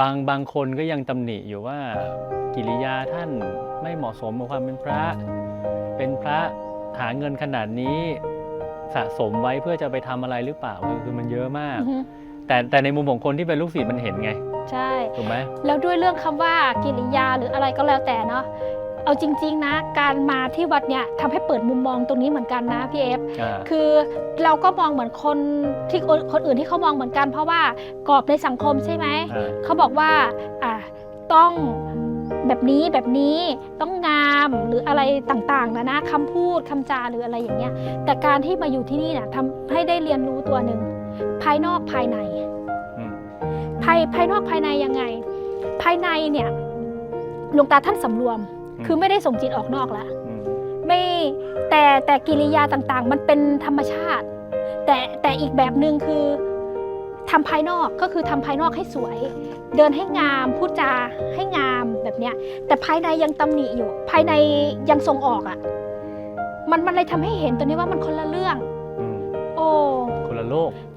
บางบางคนก็ยังตำหนิอยู่ว่ากิริยาท่านไม่เหมาะสมกับความเป็นพระ เป็นพระหาเงินขนาดนี้สะสมไว้เพื่อจะไปทำอะไรหรือเปล่าคือคือมันเยอะมากอือฮึแต่แต่ในมุมของคนที่เป็นลูกศิษย์มันเห็นไง ใช่ถูกไหมแล้วด้วยเรื่องคำว่ากิริยาหรืออะไรก็แล้วแต่เนาะ เอาจริง ๆ นะ การมาที่วัดเนี่ยทำให้เปิดมุมมองตรงนี้เหมือนกันนะพี่เอฟอ่าคือเราก็มองเหมือนคนที่คนคนอื่นที่เขามองเหมือนกัน เพราะว่ากรอบในสังคมใช่ไหมอ่าเขาบอกว่าอะต้องแบบนี้แบบนี้ต้องงามหรืออะไรต่างๆนะนะคำพูดคำจาหรืออะไรอย่างเงี้ยแต่การที่มาอยู่ที่นี่เนี่ยทำให้ได้เรียนรู้ตัวหนึ่งภายนอกภายในอืมภายภายนอกภายในยังไง ภายในเนี่ยหลวงตาท่านสำรวม คือไม่ได้ส่งจิตออกนอกละอืมไม่แต่แต่กิริยาต่างๆ มันเป็นธรรมชาติ แต่แต่อีกแบบหนึ่งคือทำภายนอกก็คือทำภายนอกให้สวย เดินให้งามพูดจาให้งามแบบเนี้ย แต่ภายในยังตำหนิอยู่ ภายในยังทรงออกอะ่ะ มันมันเลยทำให้เห็นตัวนี้ว่ามันคนละเรื่องอืมโอ้คนละโลกใช่